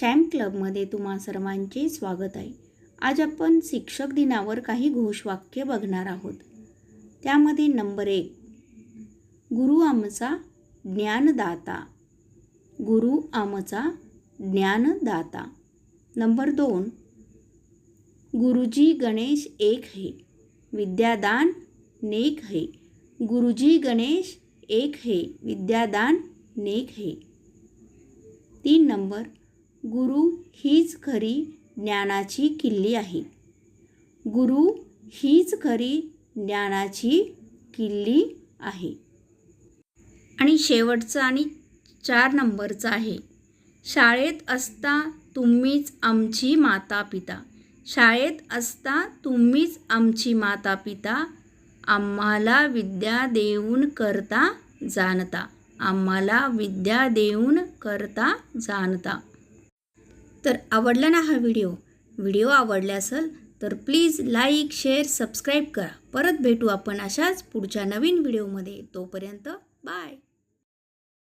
Champ क्लबमध्ये तुम्हा सर्वांचे स्वागत आहे. आज आपण शिक्षक दिनावर काही घोषवाक्य बघणार आहोत. त्यामध्ये नंबर एक गुरु आमचा ज्ञानदाता. गुरु आमचा ज्ञानदाता. नंबर दोन गुरुजी गणेश एक है. विद्यादान नेक है. गुरुजी गणेश एक है. विद्यादान नेक है. तीन नंबर गुरु हीच खरी ज्ञानाची किल्ली आहे. गुरु हीच खरी ज्ञानाची किल्ली आहे. आणि शेवटचं आणि चार नंबरचं आहे. शाळेत असता तुम्हीच आमची माता पिता शाळेत असता तुम्हीच आमची माता पिता आम्हाला विद्या देऊन करता जाणता. आम्हाला विद्या देऊन करता जाणता. तर आवडला ना हा व्हिडिओ? व्हिडिओ आवडला असेल तर प्लीज लाईक शेअर सबस्क्राईब करा. परत भेटू आपण अशाच पुढच्या नवीन व्हिडिओमध्ये. तोपर्यंत